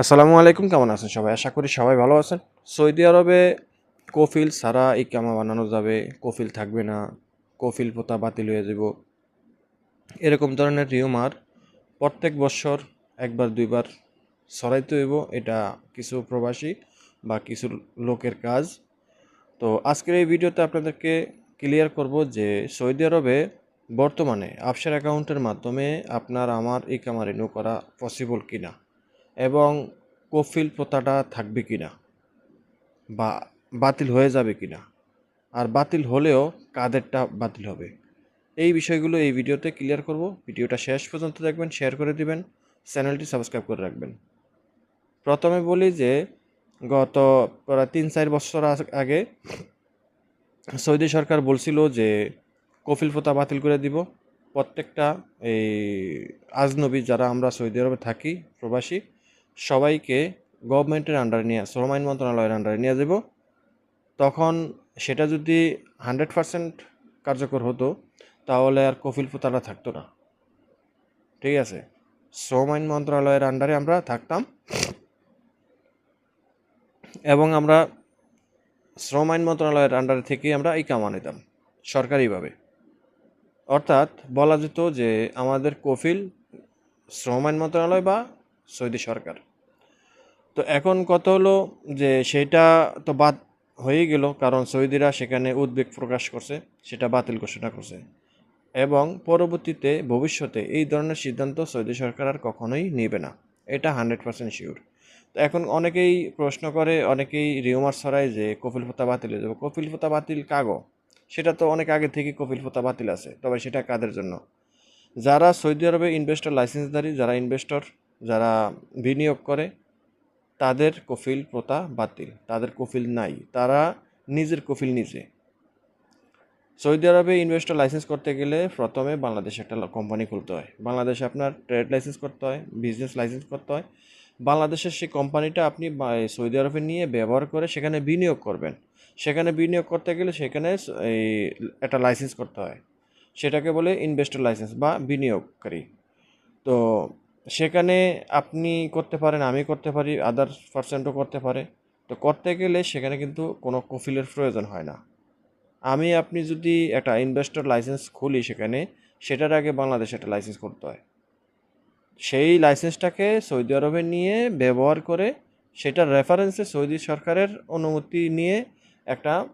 আসসালামু আলাইকুম, কেমন আছেন সবাই? আশা করি সবাই ভালো আছেন। সৌদি আরবে কফিল ছাড়া ইকামা বানানো যাবে? কফিল থাকবে না, কফিল পোতা বাতিল হয়ে যাব। এরকম ধরনের রিউমার প্রত্যেক বছর একবার, দুইবার সরাইতে হইব, এটা কিছু প্রবাসী বা কিছু লোকের কাজ। তো আজকের এই ভিডিওতে আপনাদেরকে ক্লিয়ার করব যে সৌদি আরবে বর্তমানে আফসার অ্যাকাউন্টের মাধ্যমে আপনার আমার ইকামা রিনিউ করা পসিবল কিনা। এবং কফিল প্রথাটা থাকবে কি না বা বাতিল হয়ে যাবে কি না আর বাতিল হলেও কাদেরটা বাতিল হবে? এই বিষয়গুলো এই ভিডিওতে ক্লিয়ার করব। ভিডিওটা শেষ পর্যন্ত দেখবেন, শেয়ার করে দিবেন, চ্যানেলটি সাবস্ক্রাইব করে রাখবেন। প্রথমে বলি যে, গত প্রায় তিন চার বছর আগ- সৌদি সরকার বলছিল যে, কফিল প্রথা বাতিল করে দিব। প্রত্যেকটা এই আজনবী যারা আমরা সৌদি আরবে থাকি, প্রবাসী সবাইকে গভর্নমেন্টের আন্ডারে নিয়ে, শ্রম আইন মন্ত্রণালয়ের আন্ডারে নিয়ে যাব। তখন সেটা যদি হান্ড্রেড পারসেন্ট কার্যকর হতো, তাহলে আর কফিল প্রথাটা থাকতো না। ঠিক আছে? শ্রম আইন মন্ত্রণালয়ের আন্ডারে আমরা থাকতাম। এবং আমরা শ্রম আইন মন্ত্রণালয়ের আন্ডারে থেকেই আমরা এই কামা নিতাম সরকারিভাবে। অর্থাৎ বলা যেত যে আমাদের কফিল শ্রম আইন মন্ত্রণালয় বা সৌদি সরকার। তো এখন কত হলো যে সেটা তো বাদ হয়ে গেল, কারণ সৌদিরা সেখানে উদ্বেগ প্রকাশ করছে, সেটা বাতিল ঘোষণা করছে। এবং পরবর্তীতে ভবিষ্যতে এই ধরনের সিদ্ধান্ত সৌদি সরকার আর কখনোই নেবে না, এটা হান্ড্রেড পার্সেন্ট শিওর। তো এখন অনেকেই প্রশ্ন করে, অনেকেই রিউমার ছড়ায় যে কপিল পোতা বাতিল হয়ে যাবে। কপিল পোতা বাতিল কাগো? সেটা তো অনেক আগে থেকে কপিল পোতা বাতিল আছে, তবে সেটা কাদের জন্য? যারা সৌদি আরবে ইনভেস্টর লাইসেন্সধারী যারা ইনভেস্টর যারা বিনিয়োগ করে, তাদের কফিল প্রথা বাতিল। তাদের কফিল নাই। তারা নিজের কফিল নিজে। সৌদি আরবে ইনভেস্টর লাইসেন্স করতে গেলে প্রথমে বাংলাদেশে একটা কোম্পানি খুলতে হয়। বাংলাদেশে আপনার ট্রেড লাইসেন্স করতে হয় বিজনেস লাইসেন্স করতে হয়। বাংলাদেশের সেই কোম্পানিটা আপনি সৌদি আরবে নিয়ে ব্যবহার করে সেখানে বিনিয়োগ করবেন। সেখানে বিনিয়োগ করতে গেলে সেখানে এই একটা লাইসেন্স করতে হয়। সেটাকে বলে ইনভেস্টর লাইসেন্স বা বিনিয়োগকারী। তো সেখানে আপনি করতে পারেন, আমি করতে পারি আদার পার্সেন্টও করতে পারে। তো করতে গেলে সেখানে কিন্তু কোনো কফিলের প্রয়োজন হয় না। আমি, আপনি যদি একটা ইনভেস্টর লাইসেন্স খুলি সেখানে, সেটার আগে বাংলাদেশে একটা লাইসেন্স করতে হয়। সেই লাইসেন্সটাকে সৌদি আরবে নিয়ে ব্যবহার করে, সেটার রেফারেন্সে সৌদি সরকারের অনুমতি নিয়ে একটা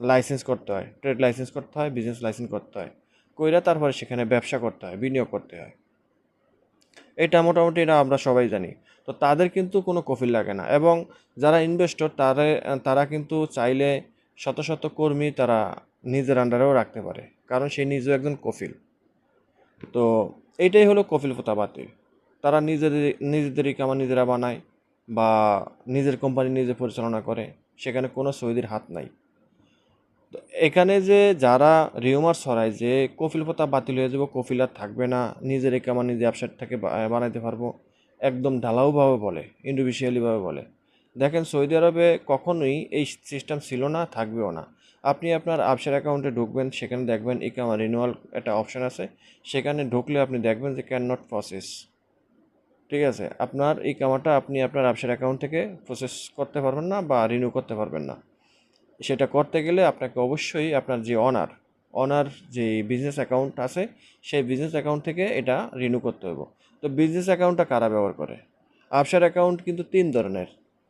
লাইসেন্স করতে হয়। ট্রেড লাইসেন্স করতে হয় বিজনেস লাইসেন্স করতে হয়। কইরা তারপরে সেখানে ব্যবসা করতে হয়, বিনিয়োগ করতে হয়। এটা মোটামুটি এটা আমরা সবাই জানি। তো তাদের কিন্তু কোনো কফিল লাগে না এবং যারা ইনভেস্টর তারা তারা কিন্তু চাইলে শত শত কর্মী তারা নিজের আন্ডারেও রাখতে পারে, কারণ সে নিজেও একজন কফিল। তো এইটাই হলো কফিল বাতিল তারা নিজেদের নিজেদেরই কামা নিজেরা বানায় বা নিজের কোম্পানি নিজে পরিচালনা করে, সেখানে কোনো সৌদির হাত নাই। তো এখানে যে যারা রিউমার ছড়ায় যে কফিল প্রথা বাতিল হয়ে যাব, কফিল আর থাকবে না, নিজের এই কামা নিজে থেকে বানাইতে পারব, একদম ঢালাওভাবে বলে ইন্ডিভিজুয়ালিভাবে বলে। দেখেন, সৌদি আরবে কখনোই এই সিস্টেম ছিল না, থাকবেও না। আপনি আপনার আবসার অ্যাকাউন্টে ঢুকবেন, সেখানে দেখবেন ইকামা রিনিউয়াল একটা অপশন আছে, সেখানে ঢুকলে আপনি দেখবেন যে ক্যান নট প্রসেস ঠিক আছে? আপনার এই কামাটা আপনি আপনার আবসার অ্যাকাউন্ট থেকে প্রসেস করতে পারবেন না বা রিনিউ করতে পারবেন না। সেটা করতে গেলে আপনাকে অবশ্যই আপনার যে অনার অনার যে বিজনেস অ্যাকাউন্ট আছে, সেই বিজনেস অ্যাকাউন্ট থেকে এটা রিনিউ করতে হবে তো বিজনেস অ্যাকাউন্টটা কারা ব্যবহার করে? আবসার অ্যাকাউন্ট কিন্তু তিন ধরনের।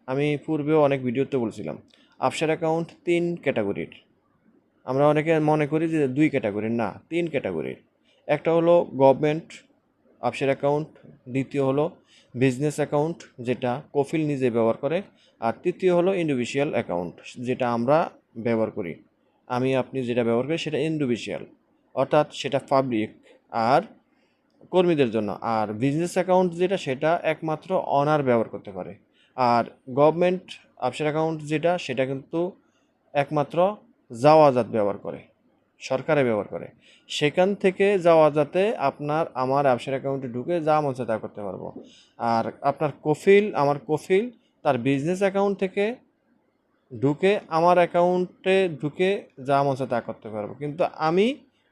আমি পূর্বেও অনেক ভিডিওতে বলছিলাম আবসার অ্যাকাউন্ট তিন ক্যাটাগরির আমরা অনেকে মনে করি যে দুই ক্যাটাগরির না, তিন ক্যাটাগরির একটা হলো গভর্নমেন্ট আবসার অ্যাকাউন্ট দ্বিতীয় হলো বিজনেস অ্যাকাউন্ট যেটা কফিল নিজে ব্যবহার করে। আর তৃতীয় হলো ইন্ডিভিজুয়াল অ্যাকাউন্ট যেটা আমরা ব্যবহার করি। আমি, আপনি যেটা ব্যবহার করি সেটা ইন্ডিভিজুয়াল অর্থাৎ সেটা পাবলিক আর কর্মীদের জন্য। আর বিজনেস অ্যাকাউন্ট যেটা, সেটা একমাত্র অনার ব্যবহার করতে পারে। আর গভর্নমেন্ট আবসার অ্যাকাউন্ট যেটা, সেটা কিন্তু একমাত্র যাওয়াজাত ব্যবহার করে। সরকারে ব্যবহার করে। সেখান থেকে যাওয়া যাতে আপনার, আমার আবসার অ্যাকাউন্টে ঢুকে যা মন তা করতে পারব। আর আপনার কফিল, আমার কফিল তার বিজনেস অ্যাকাউন্ট থেকে ঢুকে, আমার অ্যাকাউন্টে ঢুকে যা মন তা করতে পারব। কিন্তু আমি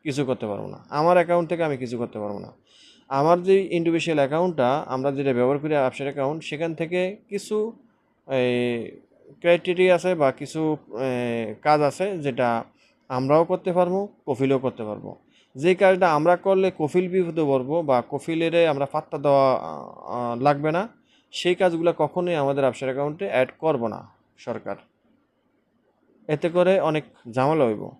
কিছু করতে পারব না। আমার অ্যাকাউন্ট থেকে আমি কিছু করতে পারব না। আমার যে ইন্ডিভিজুয়াল অ্যাকাউন্টটা আমরা যেটা ব্যবহার করি ব্যবসার অ্যাকাউন্ট সেখান থেকে কিছু ক্রাইটেরিয়া আছে বা কিছু কাজ আছে যেটা আমরাও করতে পারব, কফিলও করতে পারব। যে কাজটা আমরা করলে কফিল বিপদে পড়ব বা কফিলের আমরা পাত্তা দেওয়া লাগবে না, সেই কাজগুলো কখনোই আমাদের ব্যবসার অ্যাকাউন্টে অ্যাড করব না সরকার। এতে করে অনেক ঝামেলা হইব।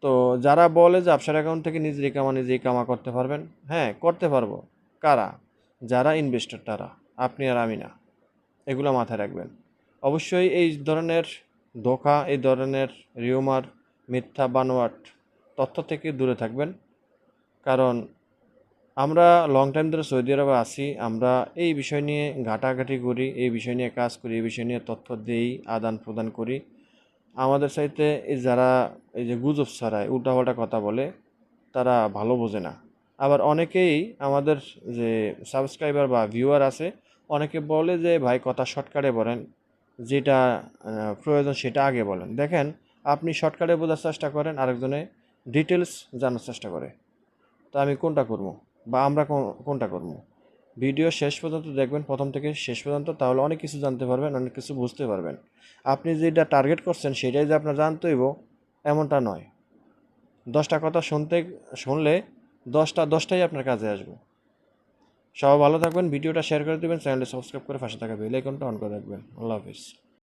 তো যারা বলে যে ব্যবসার অ্যাকাউন্ট থেকে নিজেরই কামা, নিজেই কামা করতে পারবেন হ্যাঁ করতে পারব। কারা? যারা ইনভেস্টর তারা। আপনি আর আমি না। এগুলো মাথায় রাখবেন। অবশ্যই এই ধরনের ধোকা, এই ধরনের রিউমার মিথ্যা বানোয়াট তথ্য থেকে দূরে থাকবেন। কারণ আমরা লং টাইম ধরে সৌদি আরবে আছি, আমরা এই বিষয় নিয়ে ঘাটাঘাটি করি, এই বিষয় নিয়ে কাজ করি, এই বিষয় নিয়ে তথ্য দেই, আদান প্রদান করি। আমাদের সাইতে এই যারা এই যে গুজব ছড়ায়, উল্টাপাল্টা কথা বলে, তারা ভালো বোঝে না। আবার অনেকেই আমাদের যে সাবস্ক্রাইবার বা ভিউয়ার আছে, অনেকে বলে যে, ভাই, কথা শর্টকাটে বলেন, যেটা প্রয়োজন সেটা আগে বলেন। দেখেন আপনি শর্টকাটে বোঝার চেষ্টা করেন, আরেকজনে ডিটেলস জানার চেষ্টা করে। তা আমি কোনটা করব? বা আমরা কোনটা করব? ভিডিও শেষ পর্যন্ত দেখবেন, প্রথম থেকে শেষ পর্যন্ত, তাহলে অনেক কিছু জানতে পারবেন, অনেক কিছু বুঝতে পারবেন। আপনি যেটা টার্গেট করছেন, সেটাই যে আপনার জানতে হইব, এমনটা নয়। দশটা কথা শুনতে, শুনলে দশটা, দশটাই আপনার কাজে আসবে। সবাই ভালো থাকবেন, ভিডিওটা শেয়ার করে দেবেন চ্যানেলটা সাবস্ক্রাইব করে পাশে থাকা বেল আইকনটা অন করে রাখবেন। আল্লাহ হাফিজ।